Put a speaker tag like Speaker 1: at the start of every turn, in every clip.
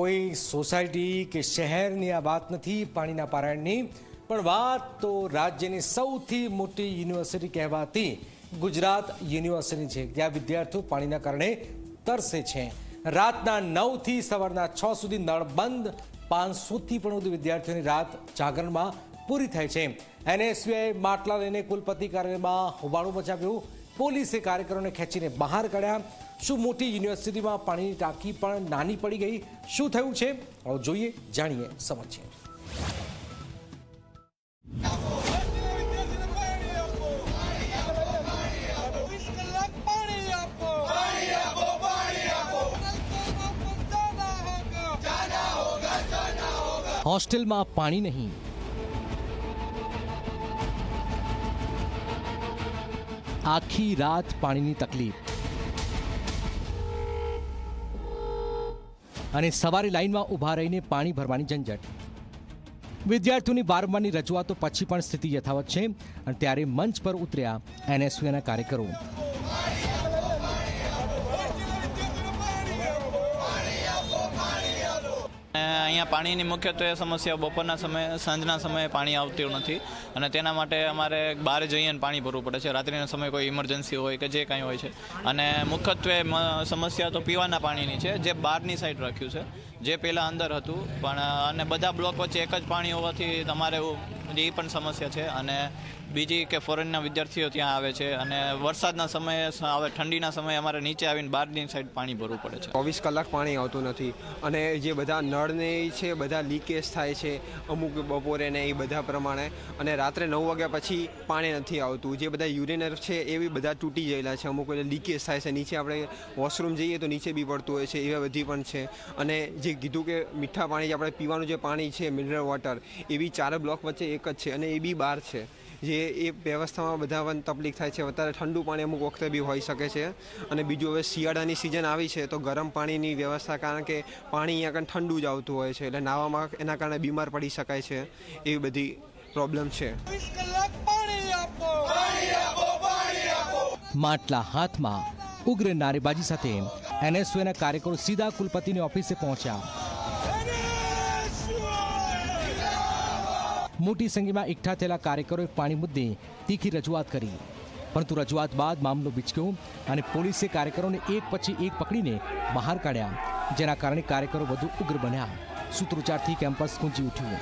Speaker 1: કોઈ સોસાયટી કે શહેરની આ વાત નથી પાણીના પારાયણની, પણ વાત તો રાજ્યની સૌથી મોટી યુનિવર્સિટી કહેવાતી ગુજરાત યુનિવર્સિટી છે, જ્યાં વિદ્યાર્થીઓ પાણીના કારણે તરસે છે. રાતના નવથી સવારના છ સુધી નળ બંધ, પાંચસોથી પણ વધુ વિદ્યાર્થીઓની રાત જાગરણમાં પૂરી થાય છે. એનએસયુઆઈ માટલા લઈને કુલપતિ કાર્યમાં હોબાળો મચાવ્યું. પોલીસે કાર્યકરોને ખેંચીને બહાર કાઢ્યા. શું મોટી યુનિવર્સિટીમાં પાણીની ટાંકી પણ નાની પડી ગઈ? શું થયું છે? જોઈએ, જાણીએ સમજીએ હોસ્ટેલમાં પાણી નહીં. આખી રાત પાણીની તકલીફ. અને સવારે લાઇનમાં ઊભા રહીને પાણી ભરવાની ઝંઝટ. વિદ્યાર્થીઓની વારંવારની રજૂઆતો પછી પણ સ્થિતિ યથાવત છે અને ત્યારે મંચ પર ઉતર્યા એનએસયુના કાર્યકરો.
Speaker 2: અહીંયા પાણીની મુખ્યત્વે સમસ્યા બપોરના સમયે, સાંજના સમયે પાણી આવતું નથી. અને તેના માટે અમારે બહાર જઈને પાણી ભરવું પડે છે. રાત્રિના સમયે કોઈ ઇમરજન્સી હોય કે જે કાંઈ હોય છે. અને મુખ્યત્વે સમસ્યા તો પીવાના પાણીની છે, જે બહારની સાઈડ રાખ્યું છે. જે પહેલાં અંદર હતું, પણ, અને બધા બ્લોક વચ્ચે એક જ પાણી હોવાથી તમારે એ પણ સમસ્યા છે અને બીજી કે ફોરેનના વિદ્યાર્થીઓ ત્યાં આવે છે અને વરસાદના સમયે હવે ઠંડીના સમયે અમારે નીચે આવીને બહારની સાઈડ પાણી ભરવું પડે છે.
Speaker 3: ચોવીસ કલાક પાણી આવતું નથી અને જે બધા નળને છે, બધા લીકેજ થાય છે, અમુક બપોરે ને એ બધા પ્રમાણે અને રાત્રે નવ વાગ્યા પછી પાણી નથી આવતું. જે બધા યુરિનર છે, એ બી બધા તૂટી ગયેલા છે. અમુક લીકેજ થાય છે. નીચે આપણે વોશરૂમ જઈએ તો નીચે બી પડતું હોય છે, એવા બધી પણ છે. અને જે કીધું કે મીઠા પાણી જે આપણે પીવાનું જે પાણી છે મિનરલ વોટર એ બી ચાર બ્લોક વચ્ચે એક જ છે અને એ બી બહાર છે. જે એ વ્યવસ્થામાં બધા પણ તકલીફ થાય છે. અત્યારે ઠંડુ પાણી અમુક વખતે બી હોઈ શકે છે. અને બીજું હવે શિયાળાની સિઝન આવી છે તો ગરમ પાણીની વ્યવસ્થા કારણ કે પાણી અહીંયા આગળ ઠંડુ જ આવતું હોય છે એટલે નાવામાં એના કારણે બીમાર પડી શકાય છે. એવી બધી પ્રોબ્લેમ છે.
Speaker 1: માટલા હાથમાં ઉગ્ર નારેબાજી સાથે એનએસયુના કાર્યકરો સીધા કુલપતિની ઓફિસે પહોંચ્યા. મોટી સંખ્યામાં એકઠા થયેલા કાર્યકરોએ પાણી મુદ્દે તીખી રજૂઆત કરી. પરંતુ રજૂઆત બાદ મામલો બીચક્યો અને પોલીસે કાર્યકરોને એક પછી એક પકડીને બહાર કાઢ્યા, જેના કારણે કાર્યકરો વધુ ઉગ્ર બન્યા. સૂત્રોચ્ચારથી કેમ્પસ ગુંજી ઉઠ્યું.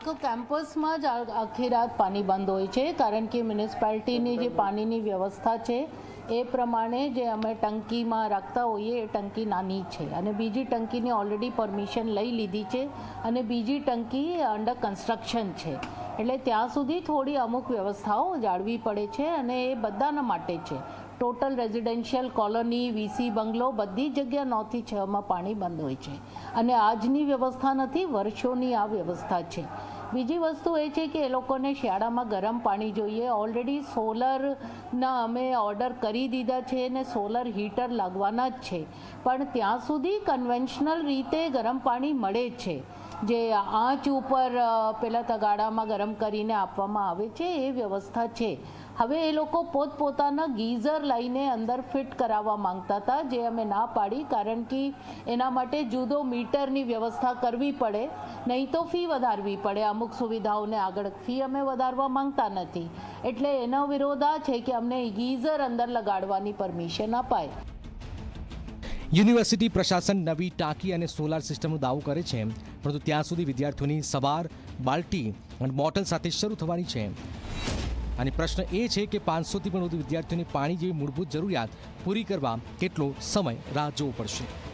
Speaker 4: આખો કેમ્પસમાં જ આખી રાત પાણી બંધ હોય છે, કારણ કે મ્યુનિસિપાલિટીની જે પાણીની વ્યવસ્થા છે, એ પ્રમાણે જે અમે ટંકીમાં રાખતા હોઈએ, એ ટંકી નાની છે. અને બીજી ટંકીની ઓલરેડી પરમિશન લઈ લીધી છે અને બીજી ટંકી અંડર કન્સ્ટ્રક્શન છે. એટલે ત્યાં સુધી થોડી અમુક વ્યવસ્થાઓ જાળવી પડે છે અને એ બધાના માટે છે. ટોટલ રેઝિડેન્શિયલ કોલોની, વીસી, બંગલો બધી જગ્યા નવથી છમાં પાણી બંધ હોય છે. અને આજની વ્યવસ્થા નથી, વર્ષોની આ વ્યવસ્થા છે. બીજી વસ્તુ એ છે કે એ લોકોને શિયાળામાં ગરમ પાણી જોઈએ. ઓલરેડી સોલરના અમે ઓર્ડર કરી દીધા છે અને સોલર હીટર લાગવાના જ છે. પણ ત્યાં સુધી કન્વેન્શનલ રીતે ગરમ પાણી મળે છે. જે આંચ ઉપર પેલા તગાડામાં ગરમ કરીને આપવામાં આવે છે, એ વ્યવસ્થા છે. હવે એ લોકો પોતપોતાના ગીઝર લઈને અંદર ફિટ કરાવવા માંગતા હતા, જે અમે ના પાડી, કારણ કે એના માટે જુદો મીટરની વ્યવસ્થા કરવી પડે, નહીં તો ફી વધારવી પડે. અમુક સુવિધાઓને આગળ ફી અમે વધારવા માંગતા નથી. એટલે એનો વિરોધ આ છે કે અમને ગીઝર અંદર લગાડવાની પરમિશન અપાય.
Speaker 1: યુનિવર્સિટી પ્રશાસન નવી ટાંકી અને સોલાર સિસ્ટમનો દાવો કરે છે. પરંતુ ત્યાં સુધી વિદ્યાર્થીઓની સવાર, બાલ્ટી અને બોટલ સાથે શરૂ થવાની છે. અને પ્રશ્ન એ છે કે પાંચસોથી પણ વધુ વિદ્યાર્થીઓને પાણી જેવી મૂળભૂત જરૂરિયાત પૂરી કરવા કેટલો સમય રાહ જોવો પડશે?